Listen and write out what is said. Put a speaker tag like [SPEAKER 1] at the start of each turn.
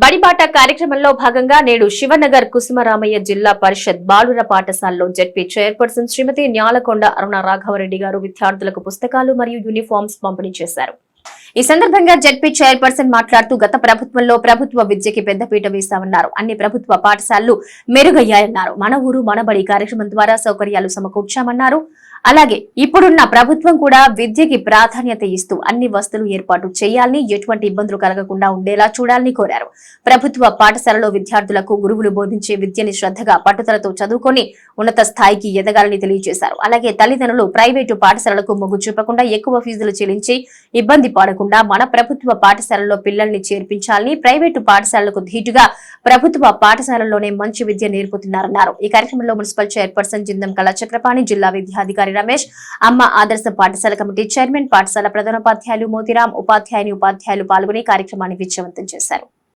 [SPEAKER 1] బడిబాట కార్యక్రమంలో భాగంగా నేడు శివనగర్ కుసుమరామయ్య జిల్లా పరిషత్ బాలుర పాఠశాలలో జెడ్పీ చైర్పర్సన్ శ్రీమతి న్యాలకొండ అరుణ రాఘవరెడ్డి గారు విద్యార్థులకు పుస్తకాలు మరియు యూనిఫామ్స్ పంపిణీ చేశారు. ఈ సందర్భంగా జెడ్పీ చైర్పర్సన్ మాట్లాడుతూ గత ప్రభుత్వంలో ప్రభుత్వ విద్యకి పెద్దపీట వేశామన్నారు. అన్ని ప్రభుత్వ పాఠశాలలు మెరుగయ్యాయన్నారు. మన ఊరు మనబడి కార్యక్రమం ద్వారా సౌకర్యాలు సమకూర్చామన్నారు. అలాగే ఇప్పుడున్న ప్రభుత్వం కూడా విద్యకి ప్రాధాన్యత ఇస్తూ అన్ని వసతులు ఏర్పాటు చేయాలని ఎటువంటి ఇబ్బందులు కలగకుండా ఉండేలా చూడాలని కోరారు. ప్రభుత్వ పాఠశాలలో విద్యార్థులకు గురువులు బోధించే విద్యని శ్రద్ధగా పట్టుదలతో చదువుకొని ఉన్నత స్థాయికి ఎదగాలని తెలియజేశారు. అలాగే తల్లిదండ్రులు ప్రైవేటు పాఠశాలలకు మొగ్గు చూపకుండా ఎక్కువ ఫీజులు చెల్లించి ఇబ్బంది పడకుండా మన ప్రభుత్వ పాఠశాలలో పిల్లల్ని చేర్పించాలని ప్రైవేటు పాఠశాలలకు ధీటుగా ప్రభుత్వ పాఠశాలల్లోనే మంచి విద్య నేర్పుతున్నారన్నారు. ఈ కార్యక్రమంలో మున్సిపల్ చైర్పర్సన్ జిందం కళా చక్రపాణి జిల్లా విద్యాధికారి రమేష్. అమ్మ ఆదర్శ పాఠశాల కమిటీ చైర్మన్ పాఠశాల ప్రధానోపాధ్యాయులు మోతిరాం ఉపాధ్యాయుని ఉపాధ్యాయులు పాల్గొని కార్యక్రమాన్ని విజయవంతం చేశారు.